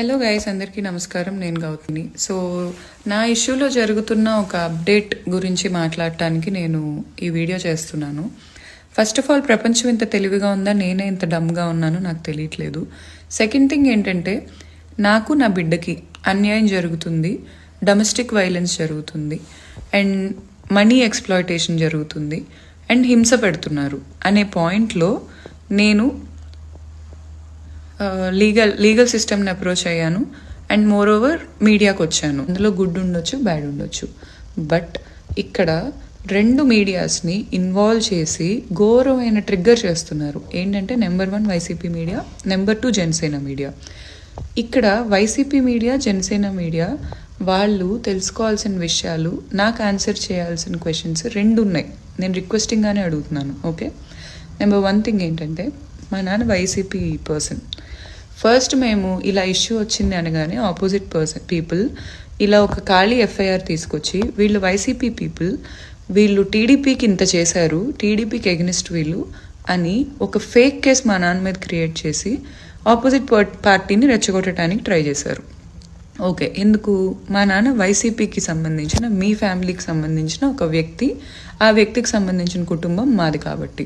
Hello guys అందరికీ నమస్కారం. నేను గౌతమి. సో నా ఇష్యూలో జరుగుతున్న ఒక అప్డేట్ గురించి మాట్లాడటానికి నేను ఈ వీడియో చేస్తున్నాను. ఫస్ట్ ఆఫ్ ఆల్ ప్రపంచం ఇంత తెలివిగా ఉందా? నేనే ఇంత డమ్గా ఉన్నానో నాకు తెలియట్లేదు. సెకండ్ థింగ్ ఏంటంటే నాకు నా బిడ్డకి అన్యాయం జరుగుతుంది. డొమెస్టిక్ వైలెన్స్ జరుగుతుంది. అండ్ మనీ ఎక్స్ప్లాయిటేషన్ జరుగుతుంది. అండ్ హింస పెడుతున్నారు. అనే పాయింట్లో నేను లీగల్ లీగల్ సిస్టమ్ని అప్రోచ్ అయ్యాను. అండ్ మోర్ ఓవర్ మీడియాకి వచ్చాను. అందులో గుడ్ ఉండొచ్చు బ్యాడ్ ఉండొచ్చు. బట్ ఇక్కడ రెండు మీడియాస్ని ఇన్వాల్వ్ చేసి ఘోరమైన ట్రిగ్గర్ చేస్తున్నారు. ఏంటంటే number one YCP media number two Janasena media ఇక్కడ వైసీపీ మీడియా జనసేన మీడియా వాళ్ళు తెలుసుకోవాల్సిన విషయాలు నాకు ఆన్సర్ చేయాల్సిన క్వశ్చన్స్ రెండు ఉన్నాయి. నేను రిక్వెస్టింగ్గానే అడుగుతున్నాను ఓకే నెంబర్ వన్ థింగ్ ఏంటంటే మా నాన్న వైసీపీ పర్సన్ ఫస్ట్ మేము ఇలా ఇష్యూ వచ్చింది అనగానే ఆపోజిట్ పర్సన్ పీపుల్ ఇలా ఒక ఖాళీ ఎఫ్ఐఆర్ తీసుకొచ్చి వీళ్ళు వైసీపీ పీపుల్ వీళ్ళు టీడీపీకి ఇంత చేశారు టీడీపీకి ఎగ్నిస్ట్ వీళ్ళు అని ఒక ఫేక్ కేస్ మా నాన్న మీద క్రియేట్ చేసి ఆపోజిట్ పార్టీని రెచ్చగొట్టడానికి ట్రై చేశారు. ఓకే ఎందుకు? మా నాన్న వైసీపీకి సంబంధించిన మీ ఫ్యామిలీకి సంబంధించిన ఒక వ్యక్తి ఆ వ్యక్తికి సంబంధించిన కుటుంబం మాది కాబట్టి.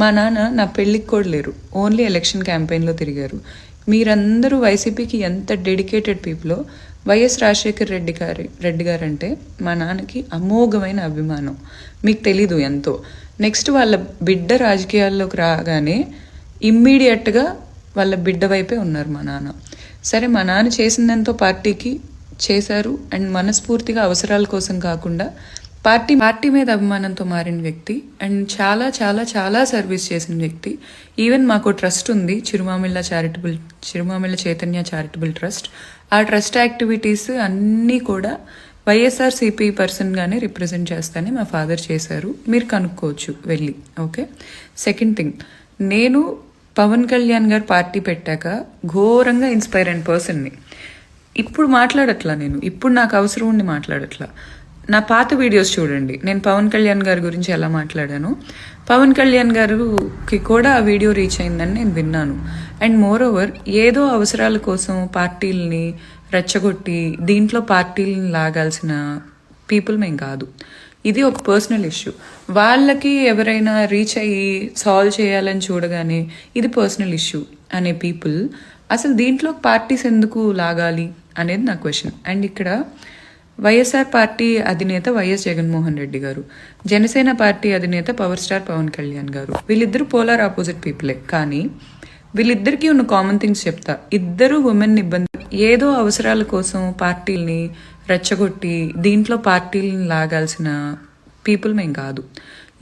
మా నాన్న నా పెళ్ళికి కూడా లేరు ఓన్లీ ఎలక్షన్ క్యాంపెయిన్లో తిరిగారు. మీరందరూ వైసీపీకి ఎంత డెడికేటెడ్ పీపులో వైఎస్ రాజశేఖర్ రెడ్డి గారి రెడ్డి గారు అంటే మా నాన్నకి అమోఘమైన అభిమానం. మీకు తెలీదు ఎంతో. నెక్స్ట్ వాళ్ళ బిడ్డ రాజకీయాల్లోకి రాగానే ఇమ్మీడియట్గా వాళ్ళ బిడ్డ వైపే ఉన్నారు మా నాన్న. సరే మా నాన్న చేసిందంతో పార్టీకి చేశారు. అండ్ మనస్ఫూర్తిగా అవసరాల కోసం కాకుండా పార్టీ పార్టీ మీద అభిమానంతో మారిన వ్యక్తి అండ్ చాలా చాలా చాలా సర్వీస్ చేసిన వ్యక్తి. ఈవెన్ మాకు ట్రస్ట్ ఉంది Chirumamilla charitable Chirumamilla Chaitanya charitable trust ఆ ట్రస్ట్ యాక్టివిటీస్ అన్నీ కూడా వైఎస్ఆర్ సిపి పర్సన్గానే రిప్రజెంట్ చేస్తానే మా ఫాదర్ చేశారు. మీరు కనుక్కోవచ్చు వెళ్ళి ఓకే? సెకండ్ థింగ్ నేను పవన్ కళ్యాణ్ గారు పార్టీ పెట్టాక ఘోరంగా ఇన్స్పైర్ అయిన పర్సన్ని ఇప్పుడు మాట్లాడట్లా నేను ఇప్పుడు నాకు అవసరం ఉండి మాట్లాడట్లా. నా పాత వీడియోస్ చూడండి. నేను పవన్ కళ్యాణ్ గారి గురించి ఎలా మాట్లాడాను. పవన్ కళ్యాణ్ గారికి కూడా ఆ వీడియో రీచ్ అయిందని నేను విన్నాను. అండ్ మోర్ ఓవర్ ఏదో అవసరాల కోసం పార్టీలని రెచ్చగొట్టి దీంట్లో పార్టీలను లాగాల్సిన పీపుల్ మేము కాదు. ఇది ఒక పర్సనల్ ఇష్యూ. వాళ్ళకి ఎవరైనా రీచ్ అయ్యి సాల్వ్ చేయాలని చూడగానే ఇది పర్సనల్ ఇష్యూ అనే పీపుల్. అసలు దీంట్లో పార్టీస్ ఎందుకు లాగాలి అనేది నా క్వశ్చన్. అండ్ ఇక్కడ వైఎస్ఆర్ పార్టీ అధినేత వైఎస్ జగన్మోహన్ రెడ్డి గారు జనసేన పార్టీ అధినేత పవర్ స్టార్ పవన్ కళ్యాణ్ గారు. వీళ్ళిద్దరు పోలార్ ఆపోజిట్ పీపులే. కానీ వీళ్ళిద్దరికీ ఉన్న కామన్ థింగ్స్ చెప్తా. ఇద్దరు ఉమెన్ ఇబ్బంది. ఏదో అవసరాల కోసం పార్టీల్ని రెచ్చగొట్టి దీంట్లో పార్టీలను లాగాల్సిన పీపుల్ మేము కాదు.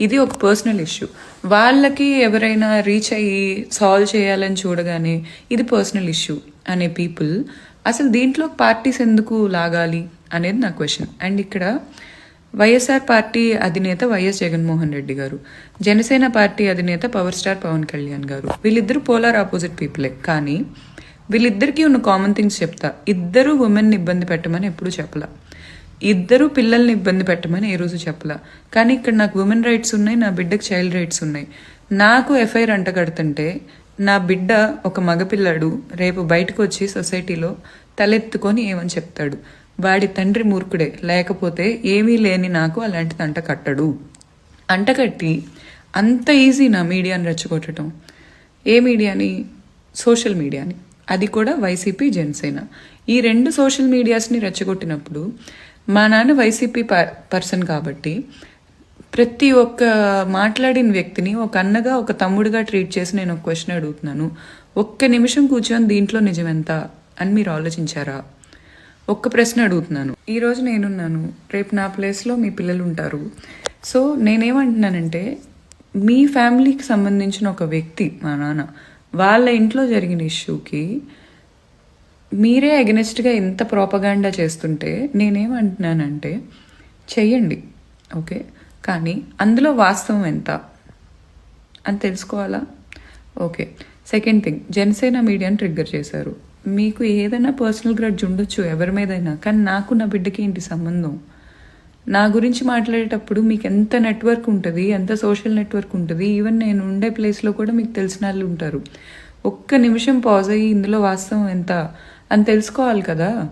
ఇది ఒక పర్సనల్ ఇష్యూ. వాళ్ళకి ఎవరైనా రీచ్ అయ్యి సాల్వ్ చేయాలని చూడగానే ఇది పర్సనల్ ఇష్యూ అనే పీపుల్. అసలు దీంట్లో పార్టీస్ ఎందుకు లాగాలి? అనేది నా క్వశ్చన్. అండ్ ఇక్కడ వైఎస్ఆర్ పార్టీ అధినేత వైఎస్ జగన్మోహన్ రెడ్డి గారు జనసేన పార్టీ అధినేత పవర్ స్టార్ పవన్ కళ్యాణ్ గారు వీళ్ళిద్దరు పోలార్ ఆపోజిట్ పీపులే. కానీ వీళ్ళిద్దరికీ ఉన్న కామన్ థింగ్స్ చెప్తా. ఇద్దరు ఉమెన్ ఇబ్బంది పెట్టమని ఎప్పుడు చెప్పలా. ఇద్దరు పిల్లల్ని ఇబ్బంది పెట్టమని ఏ రోజు చెప్పలా. కానీ ఇక్కడ నాకు ఉమెన్ రైట్స్ ఉన్నాయి నా బిడ్డకు చైల్డ్ రైట్స్ ఉన్నాయి. నాకు ఎఫ్ఐఆర్ అంటగడుతుంటే నా బిడ్డ ఒక మగపిల్లాడు రేపు బయటకు వచ్చి సొసైటీలో తలెత్తుకొని ఏమని చెప్తాడు? వాడి తండ్రి మూర్ఖుడే లేకపోతే ఏమీ లేని నాకు అలాంటిది అంట కట్టడు. అంటకట్టి అంత ఈజీనా మీడియాని రెచ్చగొట్టడం. ఏ మీడియాని? సోషల్ మీడియాని. అది కూడా వైసీపీ జనసేన. ఈ రెండు సోషల్ మీడియాస్ని రెచ్చగొట్టినప్పుడు మా నాన్న వైసీపీ పర్సన్ కాబట్టి ప్రతి ఒక్క మాట్లాడిన వ్యక్తిని ఒక అన్నగా ఒక తమ్ముడిగా ట్రీట్ చేసి నేను ఒక క్వశ్చన్ అడుగుతున్నాను. ఒక్క నిమిషం కూర్చొని దీంట్లో నిజమెంత అని మీరు ఆలోచించారా? ఒక్క ప్రశ్న అడుగుతున్నాను. ఈరోజు నేనున్నాను. రేపు నా ప్లేస్లో మీ పిల్లలు ఉంటారు సో నేనేమంటున్నానంటే మీ ఫ్యామిలీకి సంబంధించిన ఒక వ్యక్తి మా నాన్న వాళ్ళ ఇంట్లో జరిగిన ఇష్యూకి మీరే అగెనిస్ట్గా ఎంత ప్రోపగాండా చేస్తుంటే నేనేమంటున్నానంటే చెయ్యండి. ఓకే? కానీ అందులో వాస్తవం ఎంత? అని తెలుసుకోవాలా? ఓకే. సెకండ్ థింగ్ జనసేన మీడియాని ట్రిగ్గర్ చేశారు. మీకు ఏదైనా పర్సనల్ గ్రడ్జ్ ఉండొచ్చు ఎవరి మీదైనా. కానీ నాకు నా బిడ్డకి ఏంటి సంబంధం? నా గురించి మాట్లాడేటప్పుడు మీకు ఎంత నెట్వర్క్ ఉంటుంది ఎంత సోషల్ నెట్వర్క్ ఉంటుంది ఈవెన్ నేను ఉండే ప్లేస్లో కూడా మీకు తెలిసిన వాళ్ళు ఉంటారు. ఒక్క నిమిషం పాజ్ అయ్యి ఇందులో వాస్తవం ఎంత? అని తెలుసుకోవాలి కదా?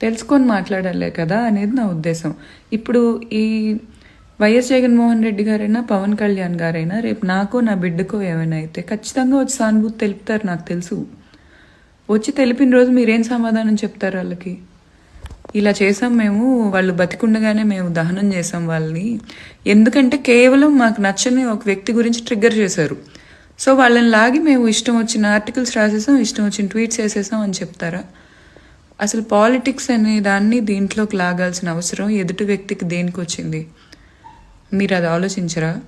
తెలుసుకొని మాట్లాడాలే కదా అనేది నా ఉద్దేశం. ఇప్పుడు ఈ వైఎస్ జగన్మోహన్ రెడ్డి గారైనా పవన్ కళ్యాణ్ గారైనా రేపు నాకో నా బిడ్డకో ఏమైనా అయితే ఖచ్చితంగా వచ్చి సానుభూతి తెలుపుతారు నాకు తెలుసు. వచ్చి తెలిపిన రోజు మీరేం సమాధానం చెప్తారు వాళ్ళకి? ఇలా చేసాం మేము వాళ్ళు బతికుండగానే మేము దహనం చేసాం వాళ్ళని. ఎందుకంటే కేవలం మాకు నచ్చని ఒక వ్యక్తి గురించి ట్రిగ్గర్ చేశారు. సో వాళ్ళని లాగి మేము ఇష్టం వచ్చిన ఆర్టికల్స్ రాసేసాం ఇష్టం వచ్చిన ట్వీట్స్ వేసేసాం అని చెప్తారా? అసలు పాలిటిక్స్ అనే దాన్ని దీంట్లోకి లాగాల్సిన అవసరం ఎదుటి వ్యక్తికి దేనికి వచ్చింది? మీరు అది ఆలోచించరా?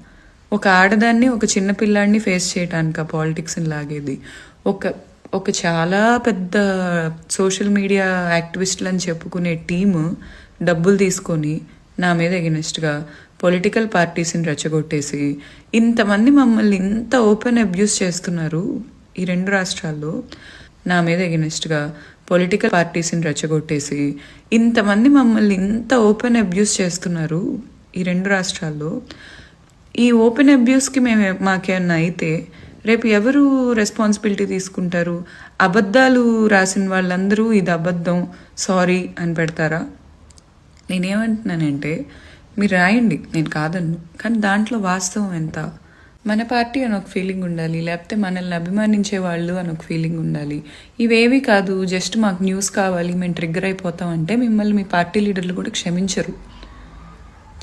ఒక ఆడదాన్ని ఒక చిన్న పిల్లాడిని ఫేస్ చేయటానికి ఆ పాలిటిక్స్ని లాగేది? ఒక ఒక చాలా పెద్ద సోషల్ మీడియా యాక్టివిస్టులు అని చెప్పుకునే టీము డబ్బులు తీసుకొని నా మీద ఎగనెస్ట్గా పొలిటికల్ పార్టీస్ని రెచ్చగొట్టేసి ఇంతమంది మమ్మల్ని ఇంత ఓపెన్ అబ్యూస్ చేస్తున్నారు ఈ రెండు రాష్ట్రాల్లో నా మీద ఎగనెస్ట్గా పొలిటికల్ పార్టీస్ని రెచ్చగొట్టేసి ఇంతమంది మమ్మల్ని ఇంత ఓపెన్ అబ్యూస్ చేస్తున్నారు ఈ రెండు రాష్ట్రాల్లో. ఈ ఓపెన్ అబ్యూస్కి మేము మాకేమన్నా అయితే రేపు ఎవరు రెస్పాన్సిబిలిటీ తీసుకుంటారు? అబద్ధాలు రాసిన వాళ్ళందరూ ఇది అబద్ధం సారీ అని పెడతారా? నేనేమంటున్నానంటే మీరు రాయండి నేను కాదన్ను. కానీ దాంట్లో వాస్తవం ఎంత? మన పార్టీ అని ఒక ఫీలింగ్ ఉండాలి లేకపోతే మనల్ని అభిమానించే వాళ్ళు అని ఒక ఫీలింగ్ ఉండాలి. ఇవేవి కాదు జస్ట్ మాకు న్యూస్ కావాలి మేము ట్రిగ్గర్ అయిపోతాం అంటే మిమ్మల్ని మీ పార్టీ లీడర్లు కూడా క్షమించరు.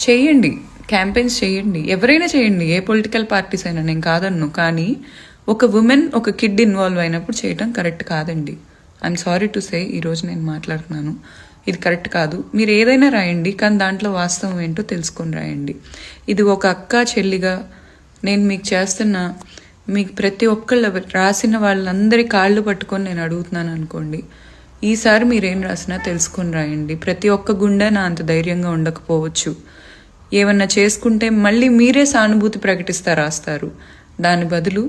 చేయండి. క్యాంపెయిన్స్ చేయండి. ఎవరైనా చేయండి. ఏ పొలిటికల్ పార్టీస్ అయినా నేను కాదన్ను కానీ ఒక ఉమెన్ ఒక కిడ్ ఇన్వాల్వ్ అయినప్పుడు చేయటం కరెక్ట్ కాదండి. ఐఎమ్ సారీ టు సే ఈరోజు నేను మాట్లాడుతున్నాను. ఇది కరెక్ట్ కాదు. మీరు ఏదైనా రాయండి కానీ దాంట్లో వాస్తవం ఏంటో తెలుసుకొని రాయండి. ఇది ఒక అక్క చెల్లిగా నేను మీకు చేస్తున్న మీకు ప్రతి ఒక్కళ్ళ రాసిన వాళ్ళందరి కాళ్ళు పట్టుకొని నేను అడుగుతున్నాను అనుకోండి. ఈసారి మీరేం రాసినా తెలుసుకొని రాయండి. ప్రతి ఒక్క గుండె నా అంత ధైర్యంగా ఉండకపోవచ్చు. ఏమన్నా చేసుకుంటే మళ్ళీ మీరే సానుభూతి ప్రకటిస్తా రాస్తారు. దాని బదులు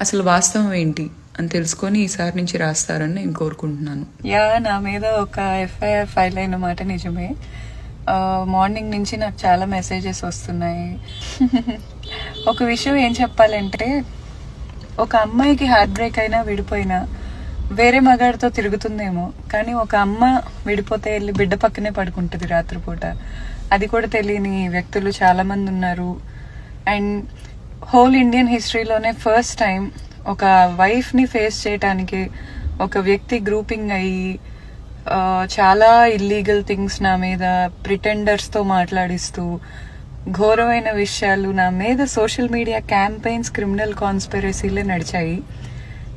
అసలు వాస్తవం ఏంటి అని తెలుసుకొని ఈసారి నుంచి రాస్తారని నేను కోరుకుంటున్నాను. యా నా మీద ఒక ఎఫ్ఐఆర్ ఫైల్ అయిన మాట నిజమే. మార్నింగ్ నుంచి నాకు చాలా మెసేజెస్ వస్తున్నాయి. ఒక విషయం ఏం చెప్పాలంటే ఒక అమ్మాయికి హార్ట్ బ్రేక్ అయినా విడిపోయినా వేరే మగాడితో తిరుగుతుందేమో కానీ ఒక అమ్మ విడిపోతే వెళ్ళి బిడ్డ పక్కనే పడుకుంటుంది రాత్రిపూట. అది కూడా తెలియని వ్యక్తులు చాలా మంది ఉన్నారు. అండ్ హోల్ ఇండియన్ హిస్టరీలోనే ఫస్ట్ టైం ఒక వైఫ్ని ఫేస్ చేయటానికి ఒక వ్యక్తి గ్రూపింగ్ అయ్యి చాలా ఇల్లీగల్ థింగ్స్ నా మీద ప్రిటెండర్స్తో మాట్లాడిస్తూ ఘోరమైన విషయాలు నా మీద సోషల్ మీడియా క్యాంపెయిన్స్ క్రిమినల్ కాన్స్పిరసీలే నడిచాయి.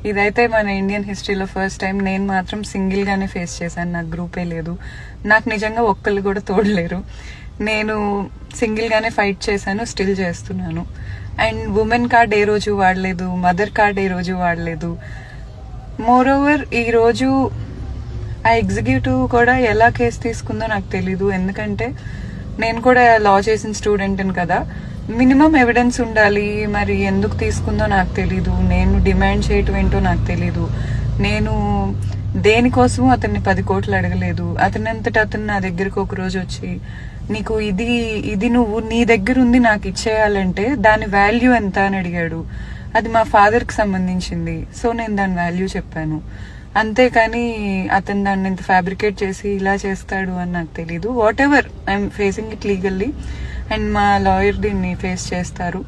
ఇదైతే మన ఇండియన్ హిస్టరీలో ఫస్ట్ టైం నేను మాత్రం సింగిల్ గానే ఫేస్ చేశాను. నాకు గ్రూపే లేదు. నాకు నిజంగా ఒక్కళ్ళు కూడా తోడలేరు. నేను సింగిల్గానే ఫైట్ చేశాను స్టిల్ చేస్తున్నాను. అండ్ ఉమెన్ కార్డ్ ఏ రోజు వాడలేదు మదర్ కార్డ్ ఏ రోజు వాడలేదు. మోర్ ఓవర్ ఈరోజు ఆ ఎగ్జిక్యూటివ్ కూడా ఎలా కేసు తీసుకుందో నాకు తెలీదు. ఎందుకంటే నేను కూడా లా చేసిన స్టూడెంట్ని కదా. మినిమం ఎవిడెన్స్ ఉండాలి. మరి ఎందుకు తీసుకుందో నాకు తెలీదు. నేను డిమాండ్ చేయటం ఏంటో నాకు తెలీదు. నేను దేనికోసం అతన్ని పది కోట్లు అడగలేదు. అతని అతను నా దగ్గరకు ఒక రోజు వచ్చి నీకు ఇది ఇది నువ్వు నీ దగ్గర ఉంది నాకు ఇచ్చేయాలంటే దాని వాల్యూ ఎంత అని అడిగాడు. అది మా ఫాదర్కి సంబంధించింది. సో నేను దాని వాల్యూ చెప్పాను. అంతేకాని అతను దాన్ని ఇంత ఫ్యాబ్రికేట్ చేసి ఇలా చేస్తాడు అని నాకు తెలీదు. Whatever I'm facing it legally and మా లాయర్ దీన్ని ఫేస్ చేస్తారు.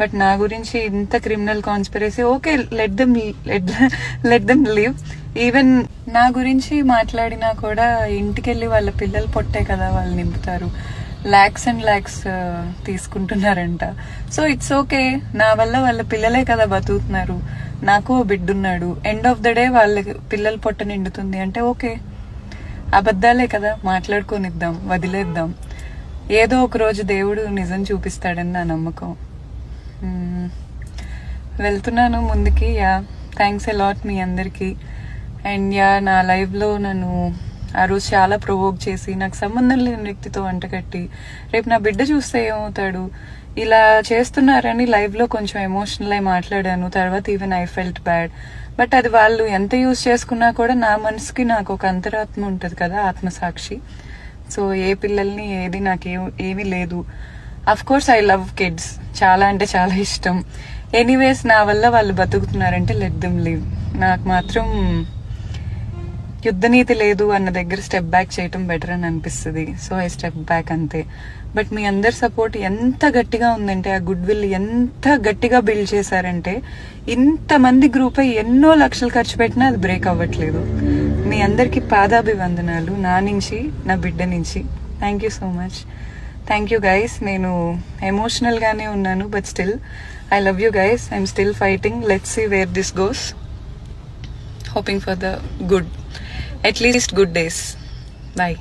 బట్ నా గురించి ఇంత criminal conspiracy okay let them let them live even నా గురించి మాట్లాడినా కూడా ఇంటికెళ్ళి వాళ్ళ పిల్లలు పొట్టే కదా వాళ్ళు నింపుతారు. లాక్స్ అండ్ లాక్స్ తీసుకుంటున్నారంట. సో ఇట్స్ ఓకే నా వల్ల వాళ్ళ పిల్లలే కదా బతుకుతున్నారు. నాకు ఓ బిడ్డున్నాడు. ఎండ్ ఆఫ్ ద డే వాళ్ళ పిల్లల పొట్ట నిండుతుంది అంటే ఓకే అబద్ధాలే కదా మాట్లాడుకొనిద్దాం వదిలేద్దాం. ఏదో ఒక రోజు దేవుడు నిజం చూపిస్తాడని నా నమ్మకం. వెళ్తున్నాను ముందుకి యా. థ్యాంక్స్ లాట్ మీ అందరికీ. అండ్ యా నా లైవ్లో నన్ను ఆ రోజు చాలా ప్రొవోక్ చేసి నాకు సంబంధం లేని వ్యక్తితో వంటకట్టి రేపు నా బిడ్డ చూస్తే ఏమవుతాడు? ఇలా చేస్తున్నారని లైవ్లో కొంచెం ఎమోషనల్ అయి మాట్లాడాను. తర్వాత even I felt bad but అది వాళ్ళు ఎంత యూజ్ చేసుకున్నా కూడా నా మనసుకి నాకు ఒక అంతరాత్మ ఉంటుంది కదా ఆత్మసాక్షి. సో ఏ పిల్లల్ని ఏది నాకు ఏమీ లేదు. Of course I love kids చాలా అంటే చాలా ఇష్టం. ఎనీవేస్ నా వల్ల వాళ్ళు బతుకుతున్నారంటే లెట్ దెమ్ నాకు మాత్రం యుద్ధనీతి లేదు అన్న దగ్గర స్టెప్ బ్యాక్ చేయటం బెటర్ అని అనిపిస్తుంది. సో ఐ స్టెప్ బ్యాక్ అంతే. బట్ మీ అందరి సపోర్ట్ ఎంత గట్టిగా ఉందంటే ఆ గుడ్ విల్ ఎంత గట్టిగా బిల్డ్ చేశారంటే ఇంతమంది గ్రూప్ అయి ఎన్నో లక్షలు ఖర్చు పెట్టినా అది బ్రేక్ అవ్వట్లేదు. మీ అందరికీ పాదాభివందనాలు. నా నుంచి నా బిడ్డ నుంచి. Thank you so much thank you guys నేను ఎమోషనల్గానే ఉన్నాను but still I love you guys I'm still fighting let's see where this goes hoping for the good at least good days bye